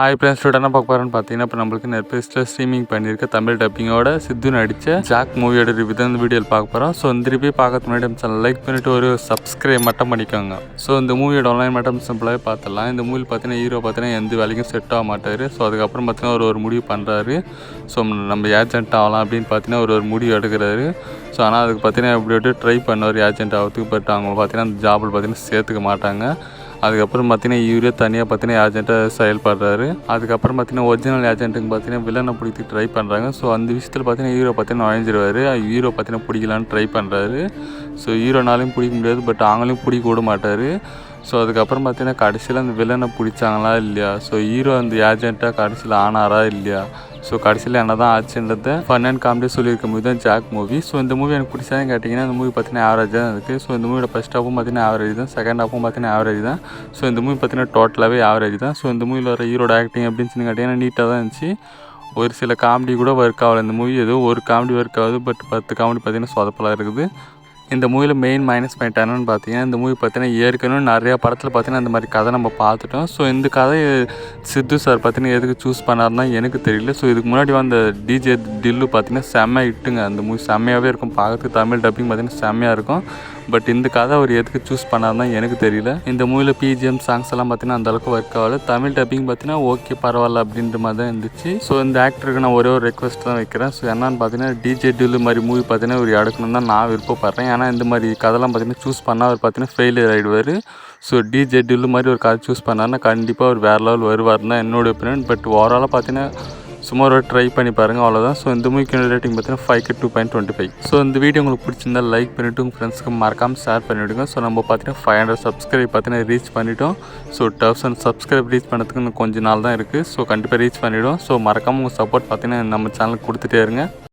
Hi friends என்ன பார்க்க போகிறேன்னு பார்த்தீங்கன்னா இப்போ நம்மளுக்கு நெட்ஃப்ளிக்ஸில் ஸ்ட்ரீமிங் பண்ணியிருக்க தமிழ் டப்பிங்கோட சித்து நடித்த ஜாக் மூவியோட ரிவ்யூ தான் இந்த வீடியோவில் பார்க்க போகிறோம் ஸோ இந்த ரிவ்யூ பார்க்கறது முன்னாடி சேனல் லைக் பண்ணிவிட்டு ஒரு சப்ஸ்கிரைப் மட்டும் பண்ணிக்கோங்க. ஸோ இந்த மூவியோட ஆன்லைன் மட்டும் சிம்பிளாகவே பார்த்துடலாம். இந்த மூவியில் பார்த்தீங்கன்னா ஹீரோ பார்த்தீங்கன்னா எந்த வேலைக்கும் செட் ஆக மாட்டார். ஸோ அதுக்கப்புறம் பார்த்தீங்கன்னா ஒரு ஒரு முடிவு பண்ணுறாரு ஸோ நம்ம ஏஜென்ட் ஆகலாம் அப்படின்னு பார்த்தீங்கன்னா ஒரு ஒரு முடிவு எடுக்கிறாரு. ஸோ ஆனால் அதுக்கு பார்த்தீங்கன்னா எப்படி ட்ரை பண்ணுவார் ஏஜென்ட் ஆகிறதுக்கு பட் அவங்க பார்த்தீங்கன்னா அந்த ஜாபில் பார்த்தீங்கன்னா சேர்த்துக்க மாட்டாங்க. அதுக்கப்புறம் பார்த்தீங்கன்னா இவரே தனியாக பார்த்தீங்கன்னா ஏஜென்ட்டாக செயல்படுறாரு. அதுக்கப்புறம் பார்த்தீங்கன்னா ஒரிஜினல் ஏஜென்ட்டுக்கு பார்த்தீங்கன்னா வில்லனை பிடிக்க ட்ரை பண்ணுறாங்க ஸோ அந்த விஷயத்தில் பார்த்தீங்கன்னா ஹீரோ பார்த்தீங்கன்னா நுழைஞ்சிருவார். ஹீரோ பார்த்தீங்கன்னா பிடிக்கலான்னு ட்ரை பண்ணுறாரு ஸோ ஹீரோனாலையும் பிடிக்க முடியாது பட் அவங்களையும் பிடிக்க விட மாட்டார். ஸோ அதுக்கப்புறம் பார்த்தீங்கன்னா கடைசியில் அந்த வில்லனை பிடிச்சாங்களா இல்லையா? ஸோ ஹீரோ அந்த ஏஜென்ட்டாக கடைசியில் ஆனாரா இல்லையா? ஸோ கடைசியில் என்ன தான் ஆச்சுன்றத ஃபன் அண்ட் காமெடி சொல்லியிருக்க மூவி தான் ஜாக் மூவி ஸோ இந்த மூவி எனக்கு பிடிச்சதுன்னு கேட்டிங்கன்னா இந்த மூவி பார்த்தீங்கன்னா ஆவரேஜ் தான் இருக்குது ஸோ இந்த மூவியோட ஃபஸ்ட் ஹாஃபும் பார்த்தீங்கன்னா ஆவரேஜ் தான். செகண்ட் ஹாஃபும் பார்த்தீங்கன்னா ஆவரேஜ் தான். ஸோ இந்த மூவி பார்த்தீங்கன்னா டோட்டலாகவே ஆவரேஜ் தான். ஸோ இந்த மூவியில் வர ஹீரோட ஆக்டிங் அப்படின்னு கேட்டிங்கன்னா நீட்டாக தான் இருந்துச்சு. ஒரு சில காமெடி கூட ஒர்க் ஆகலை. இந்த மூவி ஏதோ ஒரு காமெடி ஒர்க் ஆகுது. பட் பத்து காமெடி பார்த்தீங்கன்னா சொதப்பலாக இருக்குது. இந்த மூவியில் மெயின் மைனஸ் பாயிண்ட் என்னன்னு பார்த்தீங்கன்னா இந்த மூவி பார்த்தீங்கன்னா ஏற்கனவே நிறையா படத்தில் பார்த்தீங்கன்னா இந்த மாதிரி கதை நம்ம பார்த்துட்டோம். ஸோ இந்த கதை சித்து சார் பார்த்தீங்கன்னா எதுக்கு சூஸ் பண்ணாருன்னா எனக்கு தெரியல. ஸோ இதுக்கு முன்னாடி வந்த டிஜே டில்லு பார்த்தீங்கன்னா செம்ம இட்டுங்க அந்த மூவி செம்மையாகவே இருக்கும். பார்க்கறதுக்கு தமிழ் டப்பிங் பார்த்தீங்கன்னா செம்மையாக இருக்கும். பட் இந்த கதை அவர் எதுக்கு சூஸ் பண்ணாருன்னா எனக்கு தெரியல. இந்த மூவியில் பிஜிஎம் சாங்ஸ் எல்லாம் பார்த்தீங்கன்னா அந்த அளவுக்கு ஒர்க் ஆகல. தமிழ் டப்பிங் பார்த்தீங்கன்னா ஓகே பரவாயில்ல அப்படின்ற மாதிரி தான் இருந்துச்சு. ஸோ இந்த ஆக்டருக்கு நான் ஒரே ஒரு ரெக்வஸ்ட் தான் வைக்கிறேன். ஸோ என்னன்னு பார்த்தீங்கன்னா டிஜே டில்லு மாதிரி மூவி பார்த்தீங்கன்னா ஒரு எடுக்கணும் தான் நான் விருப்பப்படுறேன். ஆனால் இந்த மாதிரி கதைலாம் பார்த்தீங்கன்னா சூஸ் பண்ணால் அவர் பார்த்தீங்கன்னா ஃபெயிலியர் ஆகிடுவார் ஸோ டிஜே டில்லு மாதிரி ஒரு கதை சூஸ் பண்ணாருன்னா கண்டிப்பாக அவர் வேறு லெவல் வருவார் தான் என்னோடய ஒப்பீனியன் பட் ஓவராலாக பார்த்தீங்கன்னா சும்மா ஒரு ட்ரை பண்ணி பாருங்கள் அவ்வளோதான் ஸோ இந்த மூவிக்கு ரேட்டிங் பார்த்தீங்கன்னா five two point twenty five so இந்த வீடியோ உங்களுக்கு பிடிச்சிருந்தா லைக் பண்ணிவிட்டு உங்கள் ஃப்ரெண்ட்ஸ்க்கு மறக்காமல் ஷேர் பண்ணிவிடுங்க ஸோ நம்ம பார்த்தீங்கன்னா ஃபைவ் ஹண்ட்ரட் சப்ஸ்கிரைப் பார்த்தீங்கன்னா ரீச் பண்ணிட்டோம். ஸோ தௌசண்ட் சப்ஸ்கிரைப் ரீச் பண்ணுறதுக்கு இன்னும் கொஞ்சம் நாள் தான் இருக்குது ஸோ கண்டிப்பாக ரீச் பண்ணிவிடும் ஸோ மறக்காமல் உங்கள் சப்போர்ட் பார்த்தீங்கன்னா நம்ம சேனலுக்கு கொடுத்துட்டே இருங்க.